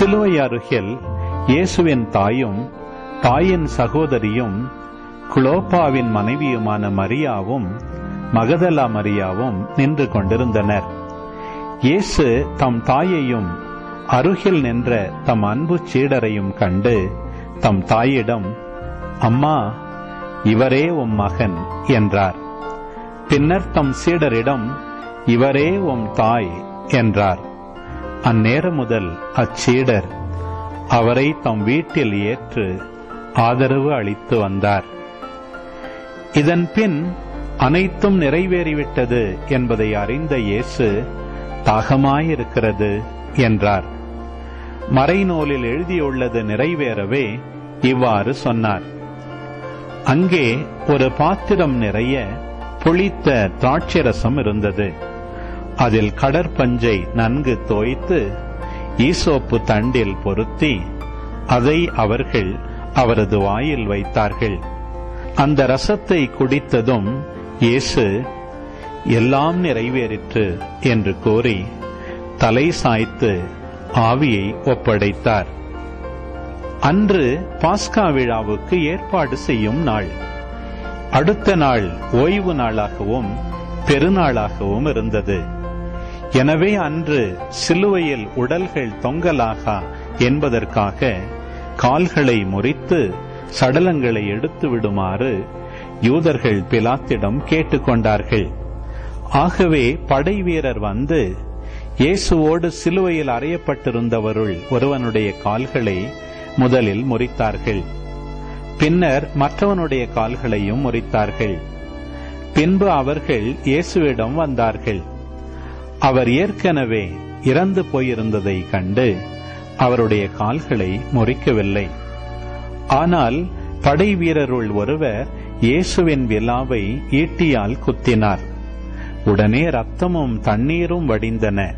அருகில் இயேசுவின் தாயும் தாயின் சகோதரியும் குளோப்பாவின் மனைவியுமான மரியாவும் மகதலா மரியாவும் நின்று கொண்டிருந்தனர். இயேசு தம் தாயையும் அருகில் நின்ற தம் அன்பு சீடரையும் கண்டு தம் தாயிடம் அம்மா இவரே உம் மகன் என்றார். பின்னர் தம் சீடரிடம் இவரே உம் தாய் என்றார். அந்நேரம் முதல் அச்சீடர் அவரை தம் வீட்டில் ஏற்று ஆதரவு அளித்து வந்தார். இதன் பின் அனைத்தும் நிறைவேறிவிட்டது என்பதை அறிந்த இயேசு தாகமாயிருக்கிறது என்றார். மறைநூலில் எழுதியுள்ளது நிறைவேறவே இவ்வாறு சொன்னார். அங்கே ஒரு பாத்திரம் நிறைய புளித்த திராட்சரசம் இருந்தது. அதில் கடற்பஞ்சை நன்கு தோய்த்து ஈசோப்பு தண்டில் பொருத்தி அதை அவர்கள் அவரது வாயில் வைத்தார்கள். அந்த ரசத்தை குடித்ததும் இயேசு எல்லாம் நிறைவேறிற்று என்று கூறி தலை சாய்த்து ஆவியை ஒப்படைத்தார். அன்று பாஸ்கா விழாவுக்கு ஏற்பாடு செய்யும் நாள். அடுத்த நாள் ஓய்வு நாளாகவும் பெருநாளாகவும் இருந்தது. எனவே அன்று சிலுவையில் உடல்கள் தொங்கலாகா என்பதற்காக கால்களை முறித்து சடலங்களை எடுத்து விடுமாறு யூதர்கள் பிலாத்திடம் கேட்டுக்கொண்டார்கள். ஆகவே படை வீரர் வந்து இயேசுவோடு சிலுவையில் அறையப்பட்டிருந்தவருள் ஒருவனுடைய கால்களை முதலில் முறித்தார்கள். பின்னர் மற்றவனுடைய கால்களையும் முறித்தார்கள். பின்பு அவர்கள் இயேசுவிடம் வந்தார்கள். அவர் ஏற்கனவே இறந்து போயிருந்ததை கண்டு அவருடைய கால்களை முறிக்கவில்லை. ஆனால் படை வீரருள் ஒருவர் இயேசுவின் விழாவை ஈட்டியால் குத்தினார். உடனே ரத்தமும் தண்ணீரும் வடிந்தன.